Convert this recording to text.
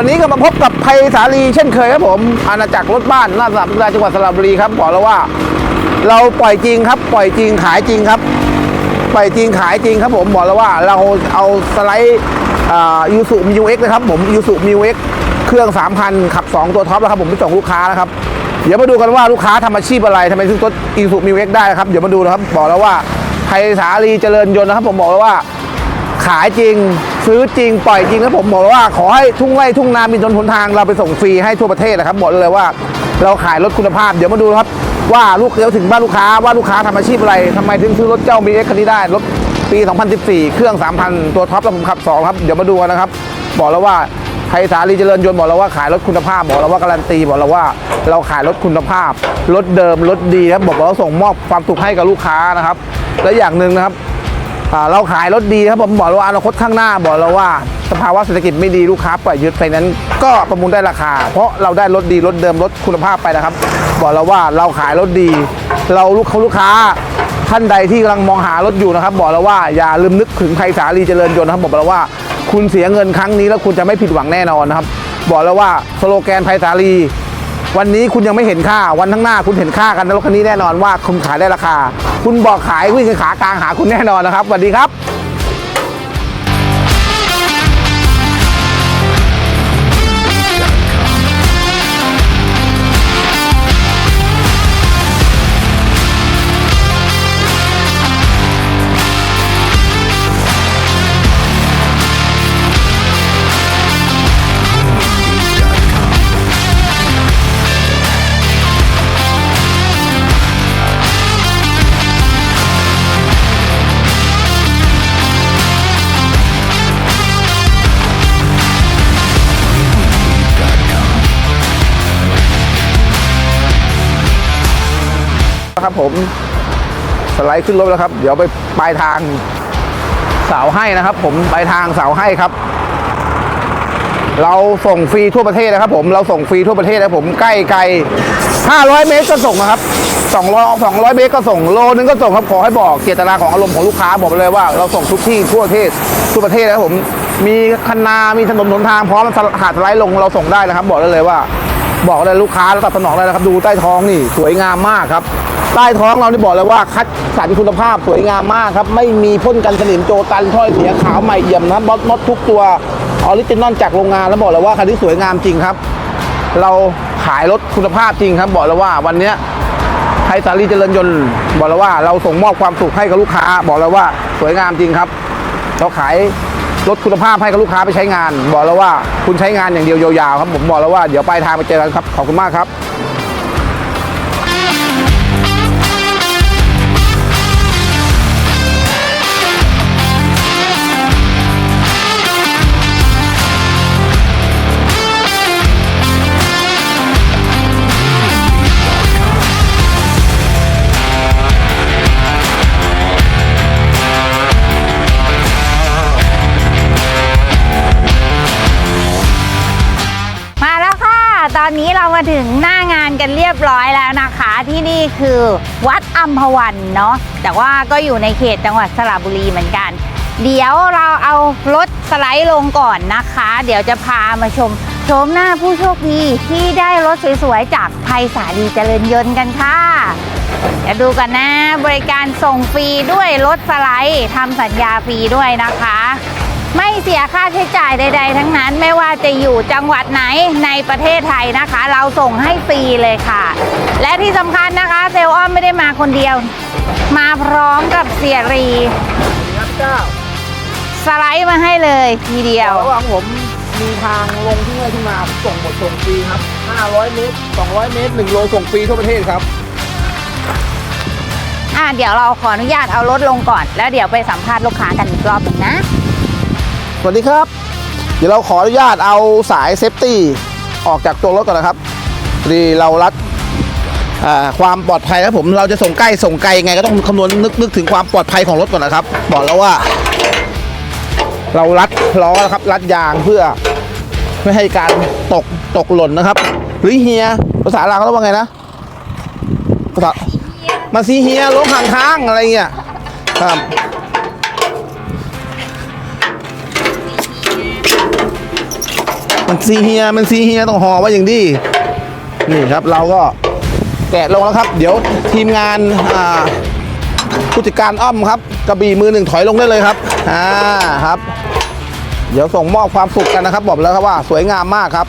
วันนี้ก็มาพบกับไพศาลีเช่นเคยครับผมอาณาจักรรถบ้านหน้าสนามกีฬาจังหวัดสระบุรีครับบอกแล้วว่า เราปล่อยจริงครับ ปล่อยจริงขายจริงครับ ปล่อยจริงขายจริงครับผมบอกแล้วว่าเราเอาสไลด์ยูสุมิวเอ็กนะครับผมยูสุมิวเอ็กเครื่อง3,000ขับ 2 ตัวท็อปแล้วครับผมไปส่งลูกค้านะครับเดี๋ยวมาดูกันว่าลูกค้าทำอาชีพอะไรทำไมถึงรถยูสุมิวเอ็กได้ครับเดี๋ยวมาดูนะครับบอกแล้วว่าไพศาลีเจริญยนต์นะครับ ผมบอกแล้วว่า ขายจริง ซื้อจริง ปล่อยจริงครับผมบอกว่าขอให้ทุ่งไร่ทุ่งนามีถนนหนทางเราไปส่งฟรีให้ทั่วประเทศนะครับบอกเลยว่าเราขายรถคุณภาพเดี๋ยวมาดูครับ ว่าลูกเลี้ยวถึงบ้านลูกค้าว่าลูกค้าทำอาชีพอะไรทำไมถึงซื้อรถเจ้ามีเอ็กคันนี้ได้รถปี 2014 เครื่อง 3,000 ตัวท็อปแล้วผมขับ 2 ครับ เดี๋ยวมาดูกันนะครับ บอกแล้วว่าไทยสาลีเจริญยนต์บอกแล้วว่าขายรถคุณภาพ บอกแล้วว่าการันตี บอกแล้วว่าเราขายรถคุณภาพ รถเดิม รถดีครับ บอกว่าเราส่งมอบความสุขให้กับลูกค้านะครับ และอย่างหนึ่งนะครับ เราขายรถดีครับผมบอกเลยว่าอนาคตข้างหน้าบอกเราว่า สภาวะเศรษฐกิจไม่ดีลูกค้าปล่อยยึดไฟนั้นก็ประมูลได้ราคา เพราะเราได้รถดีรถเดิมรถคุณภาพไปนะครับ บอกเราว่าเราขายรถดี เราลูกเขาลูกค้าท่านใดที่กำลังมองหารถอยู่นะครับ บอกเราว่าอย่าลืมนึกถึงไพศาลีเจริญยนต์นะครับบอกเราว่าคุณเสียเงินครั้งนี้แล้วคุณจะไม่ผิดหวังแน่นอนนะครับ บอกแล้วว่าสโลแกนไพศาลี วันนี้คุณยังไม่เห็นค่าวันข้างหน้าคุณเห็นค่ากันในรถคันนี้แน่นอนว่าคุณขายได้ราคา คุณบอกขายวิ่งขา กลางหาคุณแน่นอนนะครับสวัสดีครับ ครับผมสไลด์ขึ้นรถแล้วครับ เดี๋ยวไปปลายทางเสาให้นะครับ ผมปลายทางเสาให้ครับ เราส่งฟรีทั่วประเทศนะครับ ผมเราส่งฟรีทั่วประเทศนะผมใกล้ไกล500 เมตรก็ส่งนะครับ200 200 เมตรก็ส่งโลนึงก็ส่งครับขอให้บอกเจตนาของอารมณ์ของลูกค้าบอกเลยว่าเราส่งทุกที่ทั่วประเทศทั่วประเทศนะครับผมมีคันนา มีถนนหนทางพร้อมหาดสไลด์ลงเราส่งได้นะครับ บอกได้เลยว่า บอกเลยลูกค้าแล้วตัดสนองเลยนะครับดูใต้ท้องนี่สวยงามมากครับ ใต้ท้องเรานี่บอกเลยว่าคัดสรรคุณภาพสวยงามมากครับ ไม่มีพ่นกันสนิมโจตันถ้อยเสียขาวใหม่เอี่ยมนะบอสมดทุกตัวออริจินอลจากโรงงานแล้วบอกเลยว่าคันนี้สวยงามจริงครับ เราขายรถคุณภาพจริงครับ บอกเลยว่าวันนี้ไทยสาลีเจริญยนต์บอกเลยว่าเราส่งมอบความสุขให้กับลูกค้า บอกเลยว่าสวยงามจริงครับ เราขาย รถคุณภาพให้กับลูกค้าไปใช้งาน บอกแล้วว่าคุณใช้งานอย่างเดียวยาวๆครับผมบอกแล้วว่าเดี๋ยวปลายทางไปเจอกันครับขอบคุณมากครับ อนนี้เรามาถึงหน้างานกันเรียบร้อยแล้วนะคะ ที่นี่คือวัดอัมพวันเนาะแต่ว่าก็อยู่ในเขตจังหวัดสระบุรีเหมือนกัน เดี๋ยวเราเอารถสไลด์ลงก่อนนะคะ เดี๋ยวจะพามาชมชมหน้าผู้โชคดีที่ได้รถสวยๆจากไพศาลีเจริญยนต์กันค่ะเดี๋ยวดูกันนะ บริการส่งฟรีด้วยรถสไลด์ทำสัญญาฟรีด้วยนะคะ ไม่เสียค่าใช้จ่ายใด ๆ ทั้งนั้นไม่ว่าจะอยู่จังหวัดไหนในประเทศไทยนะคะ เราส่งให้ฟรีเลยค่ะ และที่สำคัญนะคะเซลอ้อมไม่ได้มาคนเดียว มาพร้อมกับเสียรีครับเจ้าสไลด์มาให้เลยทีเดียว ระหว่างผมมีทางลงที่ไร่ที่มาส่งหมดส่งฟรีครับ 500 เมตร 200 เมตร 1 โลส่งฟรีทั่วประเทศครับ อะเดี๋ยวเราขออนุญาตเอารถลงก่อน แล้วเดี๋ยวไปสัมภาษณ์ลูกค้ากันอีกรอบหนึงนะส วัสดีครับ เดี๋ยวเราขออนุญาตเอาสายเซฟตี้ออกจากตัวรถก่อนนะครับดีเรารัดความปลอดภัยครับผมเราจะส่งใกล้ส่งไกลยังไงก็ต้องคำนวณนึกนึกถึงความปลอดภัยของรถก่อนนะครับ บอกแล้วว่า เรารัดล้อนะครับ รัดยางเพื่อไม่ให้การตกตกหล่นนะครับ หรือเฮียภาษาลาวเขาเรียกว่าไงนะภาษามาซีเฮียล้มห่างทางอะไรเงี้ยครับ มันซีเฮียมันซีเฮียต้องห่อไว้อย่างดีนี่ครับเราก็แกะลงแล้วครับ เดี๋ยวทีมงานผู้จัดการอ้อมครับกระบี่มือหนึ่งถอยลงได้เลยครับอ่าครับ เดี๋ยวส่งมอบความสุขกันนะครับบอกแล้วครับว่าสวยงามมากครับ